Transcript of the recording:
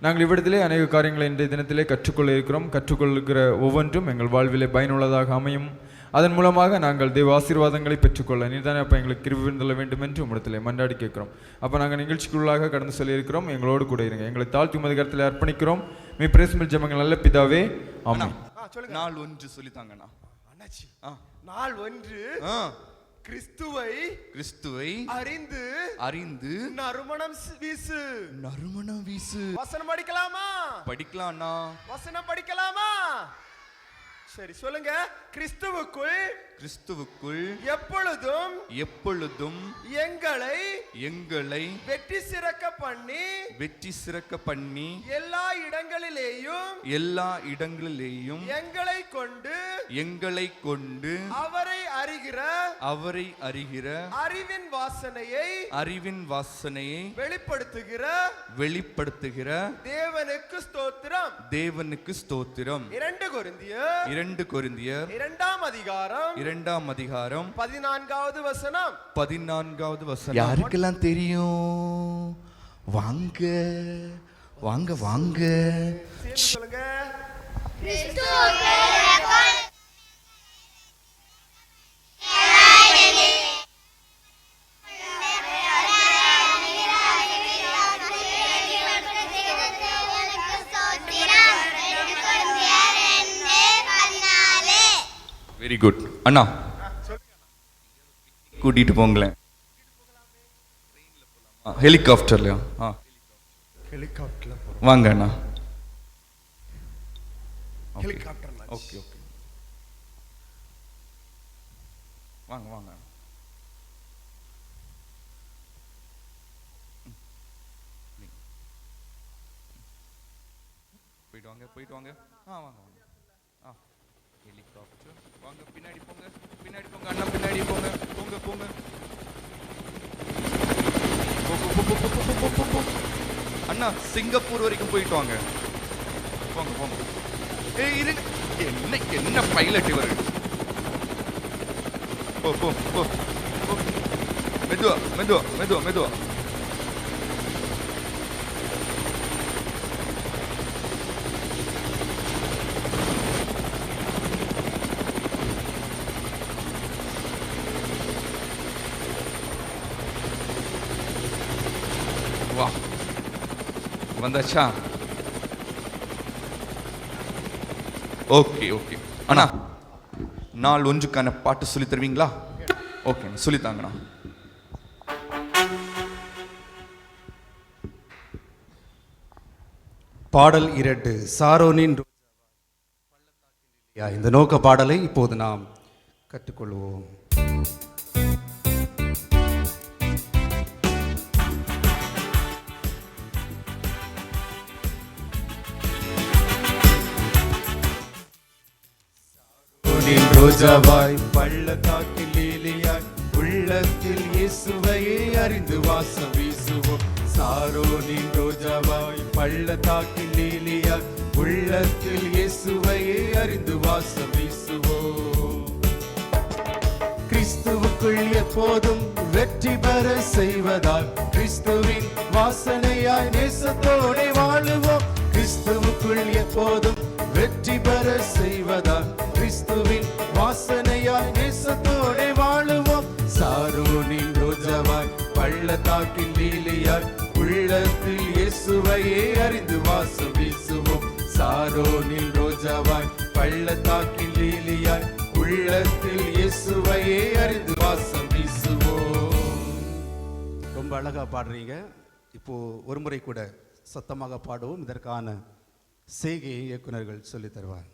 நாங்கள் இவ்விடத்திலே அநேக காரியங்களை இன்றைய தினத்திலே கற்றுக்கொள்ள இருக்கிறோம். கற்றுக்கொள்கிற ஒவ்வொன்றும் எங்கள் வாழ்விலே பயனுள்ளதாக அமையும். அதன் மூலமாக நாங்கள் தெய்வ ஆசீர்வாதங்களை பெற்றுக்கொள்ள நீதானே அப்போ எங்களுக்கு கிருபை தள்ள வேண்டும் என்று உம்மிடத்திலே மன்றாடி கேட்கிறோம். அப்போ நாங்கள் நிகழ்ச்சிக்குள்ளாக கடந்து சொல்லியிருக்கிறோம் எங்களோடு கூட இருங்க. எங்களை தாழ்த்தி உமது கருத்தில் அர்ப்பணிக்கிறோம். மீ பிரேஸ்மில் ஜெபங்கள் நல்ல பிதாவே. ஆமாம் நாள் ஒன்று சொல்லித்தாங்கண்ணா. நாள் ஒன்று? ஆ, கிறிஸ்துவை கிறிஸ்துவை அறிந்து அறிந்து நறுமணம் வீசு. நறுமணம் வீசு. வசனம் படிக்கலாமா? படிக்கலாம் அண்ணா வசனம் படிக்கலாமா? சரி சொல்லுங்க. கிறிஸ்துவுக்குள் கிறிஸ்துவுக்குள் எப்பொழுதும் எப்பொழுதும் எங்களை எங்களை வெற்றி சிறக்க பண்ணி வெற்றி சிறக்க பண்ணி எல்லா இடங்களிலேயும் எல்லா இடங்களிலேயும் எங்களை கொண்டு எங்களை கொண்டு அவரை அறிகிற அவரை அறிகிற அறிவின் வாசனையை அறிவின் வாசனையை வெளிப்படுத்துகிற வெளிப்படுத்துகிற தேவனுக்கு ஸ்தோத்திரம். தேவனுக்கு ஸ்தோத்திரம். இரண்டு கொரிந்தியர் இரண்டு கொரிந்தியர் இரண்டாம் அதிகாரம் இரண்டாம் அதிகாரம் பதினான்காவது வசனம். பதினான்காவது வசனம். யாருக்கெல்லாம் தெரியும்? வாங்க வாங்க வாங்க. சொல்லுங்க. வெரி குட் அண்ணா. கூட்டிட்டு போங்களேன். ஹெலிகாப்டர்லையா ஆ. ஹெலிகாப்டர்ல போறோம். வாங்க அண்ணா. ஹெலிகாப்டர்ல ஓகே ஓகே வாங்க வாங்க. போயிட்டு வாங்க போயிட்டு வாங்க. ஆ வாங்க வாங்க. ஆ ஹெலிகாப்டர் வாங்க பின்னாடி போங்க பின்னாடி போங்க அண்ணா பின்னாடி போங்க போங்க போங்க போ, போ, போ, போ, போ, போ, போ, போ. பார்த்தீங்கன்னா சிங்கப்பூர் வரைக்கும் போயிட்டு வாங்க. போங்க போங்க. ஏ இருங்க என்ன? என்ன பைலட் இவர்? போ போ. போ. மெதுவா மெதுவா மெதுவா மெதுவா. வந்தாச்சா? Okay okay. அண்ணா நாள் ஒன்றுக்கான பாட்டு சொல்லி தருவீங்களா? ஓகே சொல்லித்தாங்கண்ணா பாடல் இரண்டு சாரோனின் இந்த நோக்க பாடலை இப்போது நாம் கற்றுக்கொள்வோம். சாரோனின் ரோஜாவாய். பள்ளத்தாக்கில் லீலியாய். உள்ளத்தில் இயேசுவையே அறிந்து வாசம் வீசுவோம். சாரோனின் ரோஜாவாய். பள்ளத்தாக்கில் லீலியாய். உள்ளத்தில் இயேசுவையே அறிந்து வாசம் வீசுவோம். கிறிஸ்துவுக்குள் எப்போதும் வெற்றி பெற செய்வதால் கிறிஸ்துவின் வாசனையாய் நேசத்தோடு வாழுவோம். கிறிஸ்துவுக்குள் எப்போதும் வெற்றி பெற செய்வதால் கிறிஸ்துவின் வாசனையாய் நேசத்தோட வாழுவோம். சாரோனின் ரோஜாவாய் பள்ளத்தாக்கின் லீலியாய் உள்ளத்தில் இயேசுவையே அறிந்து வாசம் வீசுவோம். சாரோனின் ரோஜாவாய் பள்ளத்தாக்கின் லீலியாய் உள்ளத்தில் இயேசுவையே அறிந்து வாசம் வீசுவோம். ரொம்ப அழகா பாடுறீங்க. இப்போ ஒரு முறை கூட சத்தமாக பாடுவோம். இதற்கான செய்கையை இயக்குநர்கள் சொல்லித் தருவார்.